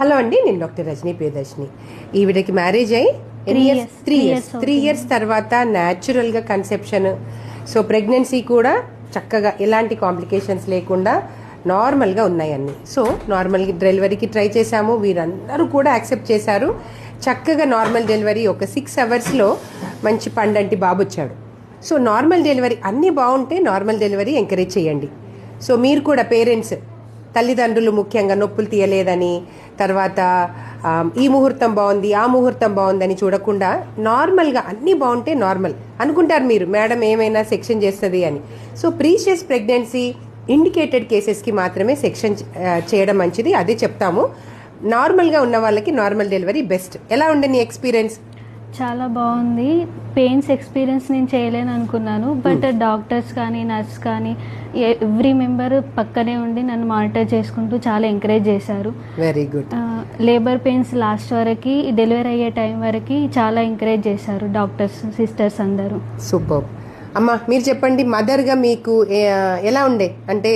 Hello అండి నేను doctor Rajani Priyadarshini. ఈవిడకి మ్యారేజ్ అయ్యి Three years. Three years three years తర్వాత న్యాచురల్గా కన్సెప్షన్ సో ప్రెగ్నెన్సీ కూడా చక్కగా ఎలాంటి కాంప్లికేషన్స్ లేకుండా నార్మల్గా ఉన్నాయన్నీ సో నార్మల్గా డెలివరీకి ట్రై చేశాము. వీరందరూ కూడా యాక్సెప్ట్ చేశారు. చక్కగా నార్మల్ డెలివరీ ఒక సిక్స్ అవర్స్లో మంచి పండంటి బాబు వచ్చాడు. సో నార్మల్ డెలివరీ అన్నీ బాగుంటే నార్మల్ డెలివరీ ఎంకరేజ్ చేయండి. సో మీరు కూడా పేరెంట్స్ తల్లిదండ్రులు ముఖ్యంగా నొప్పులు తీయలేదని తర్వాత ఈ ముహూర్తం బాగుంది ఆ ముహూర్తం బాగుందని చూడకుండా నార్మల్గా అన్నీ బాగుంటే నార్మల్ అనుకుంటారు మీరు మేడం ఏమైనా సెక్షన్ చేస్తుంది అని. సో ప్రీషియస్ ప్రెగ్నెన్సీ ఇండికేటెడ్ కేసెస్కి మాత్రమే సెక్షన్ చేయడం మంచిది అదే చెప్తాము. నార్మల్గా ఉన్న వాళ్ళకి నార్మల్ డెలివరీ బెస్ట్. ఎలా ఉండే నీ ఎక్స్పీరియన్స్? చాలా బాగుంది. పెయిన్స్ ఎక్స్పీరియన్స్ నేను చేయలేను అనుకున్నాను. బట్ డాక్టర్స్ కానీ నర్స్ కానీ ఎవ్రీ మెంబర్ పక్కనే ఉండి నన్ను మానిటర్ చేసుకుంటూ చాలా ఎంకరేజ్ చేశారు. Very good labour pains last వరకు డెలివరీ అయ్యే టైం వరకు చాలా ఎంకరేజ్ చేశారు డాక్టర్స్ సిస్టర్స్ అందరూ. సూపర్ అమ్మా మీరు చెప్పండి మదర్గా మీకు ఎలా ఉండే? అంటే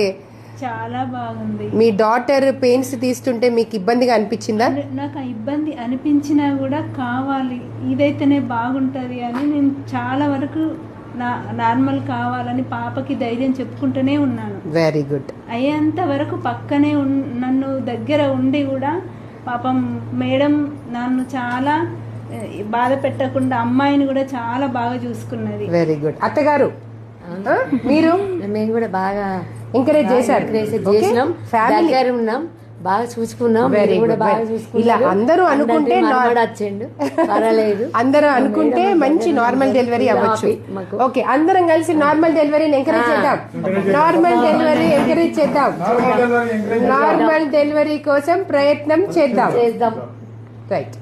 చాలా బాగుంది. మీ డాటర్ పెయిన్స్ తీస్తుంటే మీకు ఇబ్బందిగా అనిపించిందా? అన్- నాకు ఆ ఇబ్బంది అనిపించినా కూడా కావాలి ఇదైతేనే బాగుంటుంది అని నేను చాలా వరకు నా నార్మల్ కావాలని పాపకి ధైర్యం చెప్పుకుంటూనే ఉన్నాను. వెరీ గుడ్ అయ్యేంత వరకు పక్కనే నన్ను దగ్గర ఉండి కూడా పాపం మేడం నన్ను చాలా బాధ పెట్టకుండా అమ్మాయిని కూడా చాలా బాగా చూసుకున్నది. వెరీ గుడ్ అత్తగారు? మీరు? మేము కూడా బాగా ఎంకరేజ్ చేశారు? చేసినాం. Family. దగ్గర ఉన్నాం. బాగా చూసుకున్నాం. కూడా బాగా ఇలా అందరూ అనుకుంటే వచ్చిండు పర్వాలేదు. అందరూ అనుకుంటే మంచి నార్మల్ డెలివరీ అవ్వచ్చు. ఓకే అందరం కలిసి నార్మల్ డెలివరీని ఎంకరేజ్ చేద్దాం. నార్మల్ డెలివరీ ఎంకరేజ్ చేద్దాం. నార్మల్ డెలివరీ కోసం ప్రయత్నం చేద్దాం. చేద్దాం. రైట్